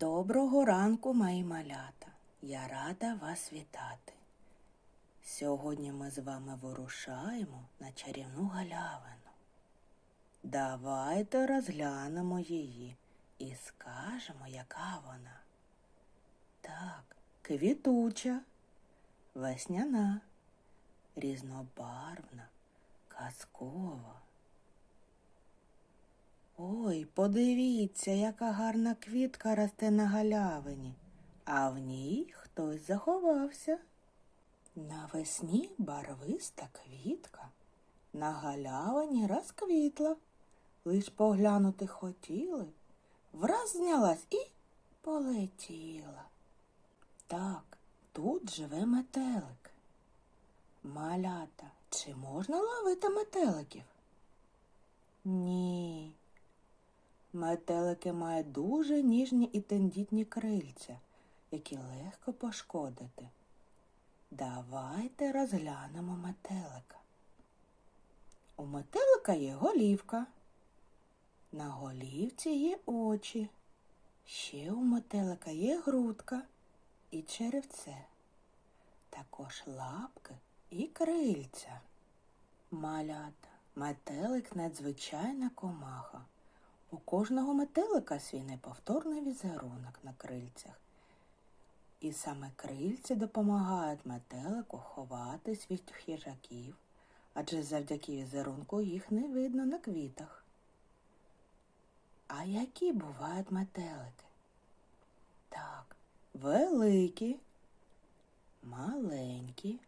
Доброго ранку, мої малята. Я рада вас вітати. Сьогодні ми з вами вирушаємо на чарівну галявину. Давайте розглянемо її і скажемо, яка вона. Так, квітуча, весняна, різнобарвна, казкова. Ой, подивіться, яка гарна квітка росте на галявині, а в ній хтось заховався. Навесні барвиста квітка на галявині розквітла. Лиш поглянути хотіли, враз знялась і полетіла. Так, тут живе метелик. Малята, чи можна ловити метеликів? Ні. Метелики мають дуже ніжні і тендітні крильця, які легко пошкодити. Давайте розглянемо метелика. У метелика є голівка. На голівці є очі. Ще у метелика є грудка і черевце. Також лапки і крильця. Малята, метелик надзвичайна комаха. У кожного метелика свій неповторний візерунок на крильцях. І саме крильці допомагають метелику ховатись від хижаків, адже завдяки візерунку їх не видно на квітах. А які бувають метелики? Так, великі, маленькі,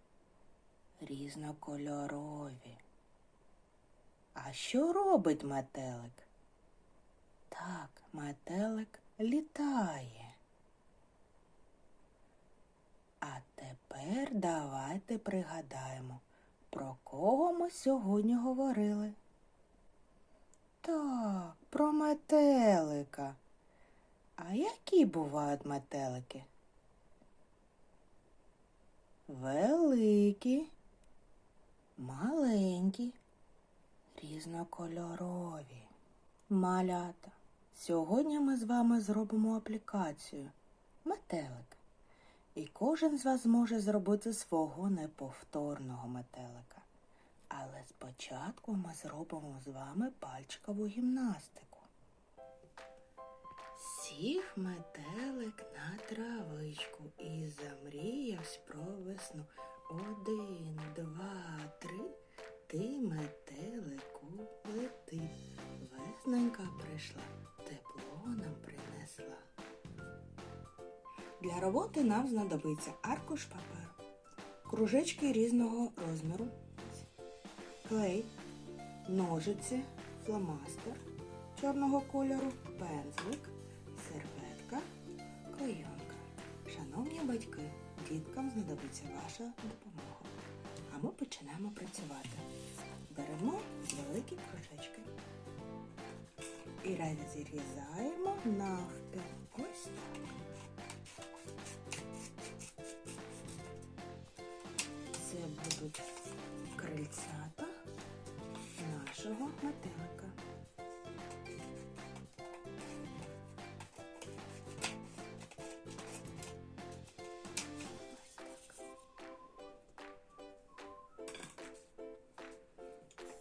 різнокольорові. А що робить метелик? Так, метелик літає. А тепер давайте пригадаємо, про кого ми сьогодні говорили. Так, про метелика. А які бувають метелики? Великі, маленькі, різнокольорові. Малята. Сьогодні ми з вами зробимо аплікацію метелик. І кожен з вас зможе зробити свого неповторного метелика. Але спочатку ми зробимо з вами пальчикову гімнастику. Сів метелик на травичку і замріявсь про весну. Один, два, три. Ти метелику лети. Весненька прийшла, Для роботи нам знадобиться аркуш паперу, кружечки різного розміру, клей, ножиці, фломастер чорного кольору, пензлик, серветка, клейонка. Шановні батьки, діткам знадобиться ваша допомога. А ми починаємо працювати. Беремо великі кружечки і розрізаємо навпіл. Ось так. Це крильцята нашого метелика.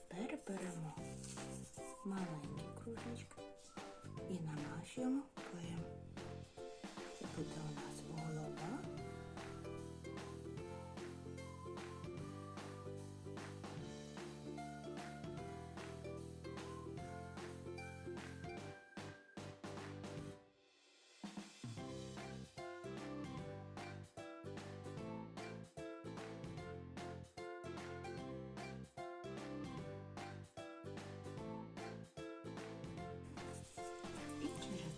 Тепер беремо маленькі кружечки і намащуємо Thank you.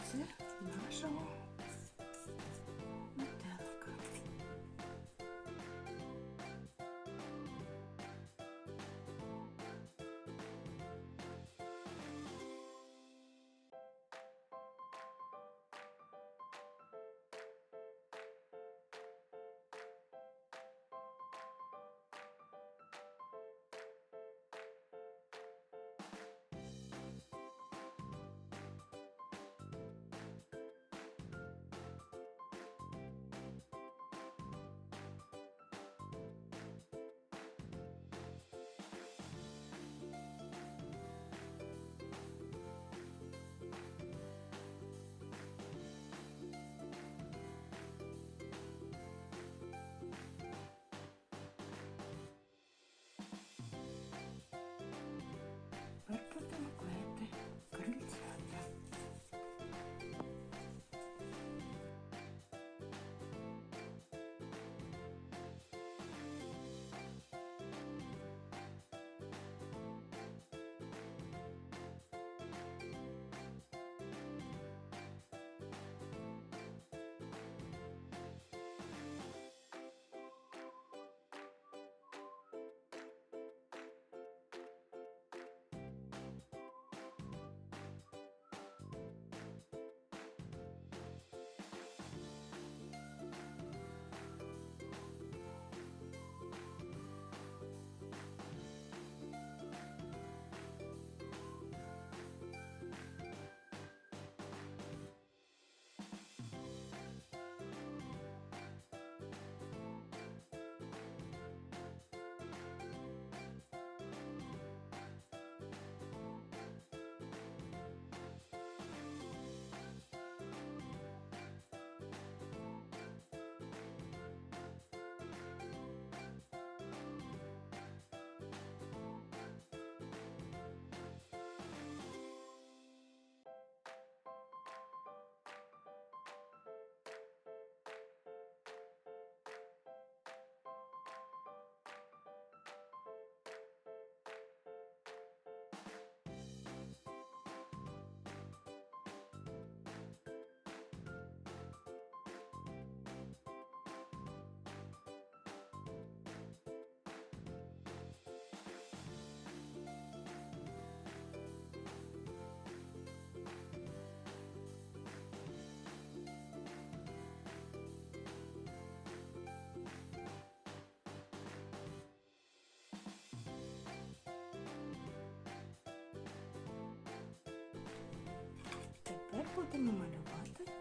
Будемо малювати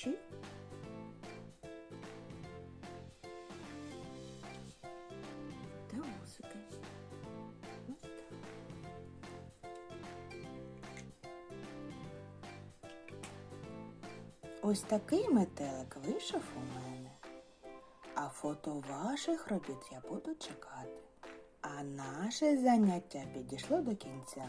очі. Та усики. Ось такий метелик вийшов у мене. А фото ваших робіт я буду чекати. А наше заняття підійшло до кінця.